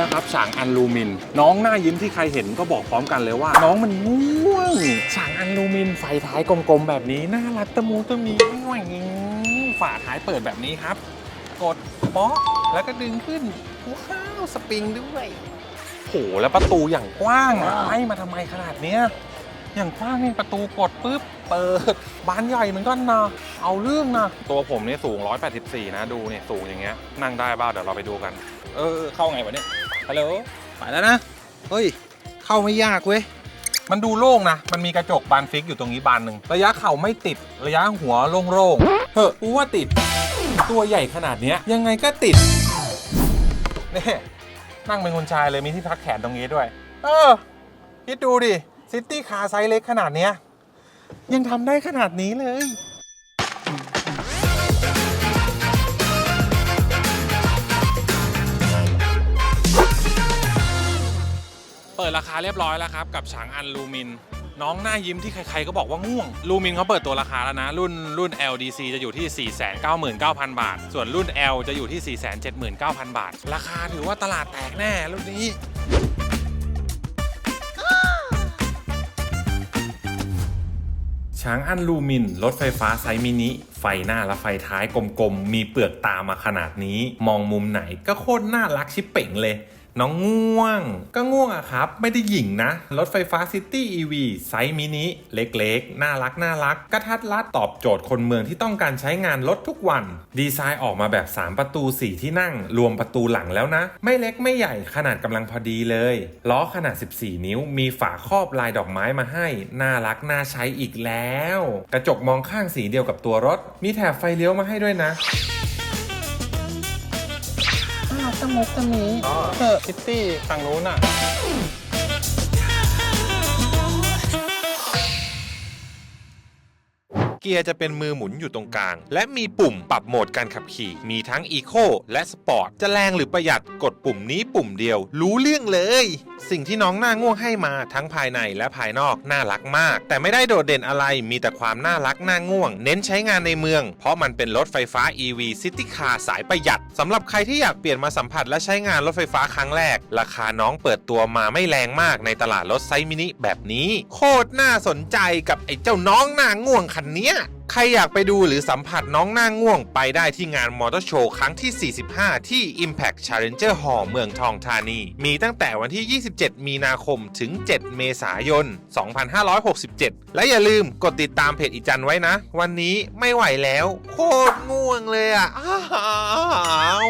นะครับฉางอันลูมิน น้องหน้ายิ้มที่ใครเห็นก็บอกพร้อมกันเลยว่า น้องมันง่วงฉางอันลูมินไฟท้ายกลมๆแบบนี้น่ารักตะมูตะมีง่วยฝาท้ายเปิดแบบนี้ครับ กดเบาะแล้วก็ดึงขึ้นว้าวสปริงด้วยโหแล้วประตูอย่างกว้างอะให้มาทำไมขนาดเนี้ย อย่างกว้างนี่ประตูกดปุ๊บเปิดบานใหญ่เหมือนกันนะเอาเรื่องนะตัวผมนี่ยสูง 184 นะดูเนี่ยสูงอย่างเงี้ยนั่งได้บ้าเดี๋ยวเราไปดูกัน เออเข้าไงวะเนี่ยฮัลโหลไปแล้วนะเฮ้ยเข้าไม่ยากเว้ยมันดูโล่งนะ มันมีกระจกบานฟิกอยู่ตรงนี้บานหนึ่ง ระยะเข่าไม่ติด ระยะหัวโล่งๆเฮ้ยกูว่าติด ตัวใหญ่ขนาดเนี้ยยังไงก็ติดนี่นั่งเป็นคนชายเลยมีที่พักแขนตรงนี้ด้วย เออ คิดดูดิ ซิตี้คาร์ไซส์เล็กขนาดเนี้ย ยังทำได้ขนาดนี้เลย เปิดราคาเรียบร้อยแล้วครับ กับฉางอันลูมิน น้องหน้ายิ้มที่ใครๆก็บอกว่าง่วง ลูมินเขาเปิดตัวราคาแล้วนะ รุ่นรุ่น LDC จะอยู่ที่ 499,000 บาท ส่วนรุ่น L จะอยู่ที่ 479,000 บาท ราคาถือว่าตลาดแตกแน่รุ่นนี้ ช้างอันลูมิน รถไฟฟ้าไซส์มินิ ไฟหน้าและไฟท้ายกลมๆ มีเปลือกตามาขนาดนี้ มองมุมไหนก็โคตรน่ารักชิบเป่งเลย น้องง่วง ก็ง่วงอะครับ ไม่ได้หยิ่งนะ รถไฟฟ้าซิตี้ EV ไซส์มินิเล็กๆ น่ารักน่ารักกระทัดรัดตอบโจทย์คนเมืองที่ต้องการใช้งานรถทุกวัน ดีไซน์ออกมาแบบ 3 ประตู 4 ที่นั่ง รวมประตูหลังแล้วนะ ไม่เล็กไม่ใหญ่ขนาดกำลังพอดีเลย ล้อขนาด 14 นิ้ว มีฝาครอบลายดอกไม้มาให้ น่ารักน่าใช้อีกแล้ว กระจกมองข้างสีเดียวกับตัวรถ มีแถบไฟเลี้ยวมาให้ด้วยนะ มุกตะมีอ๋อซิตี้ทางนู้นอะ เกียร์จะเป็นมือหมุนอยู่ตรงกลาง และมีปุ่มปรับโหมดการขับขี่ มีทั้ง Eco และ Sport จะแรงหรือประหยัดกดปุ่มนี้ปุ่มเดียว รู้เรื่องเลย สิ่งที่น้องหน้าง่วงให้มาทั้งภายในและภายนอกน่ารักมาก แต่ไม่ได้โดดเด่นอะไรมีแต่ความน่ารักน่าง่วง เน้นใช้งานในเมือง เพราะมันเป็นรถไฟฟ้า EV City Car สายประหยัดสำหรับใครที่อยากเปลี่ยนมาสัมผัสและใช้งานรถไฟฟ้าครั้งแรก ราคาน้องเปิดตัวมาไม่แรงมากในตลาดรถไซมินิแบบนี้ โคตรน่าสนใจกับไอ้เจ้าน้องหน้าง่วงคันเนี้ย ใครอยากไปดูหรือสัมผัสน้องหน้าง่วงไปได้ที่งานมอเตอร์โชว์ครั้งที่ 45 ที่ Impact Challenger Hall เมืองทองธานี มีตั้งแต่วันที่ 27 มีนาคมถึง 7 เมษายน 2567 และอย่าลืมกดติดตามเพจอีจันไว้นะ วันนี้ไม่ไหวแล้ว โคตรง่วงเลยอะอ้าว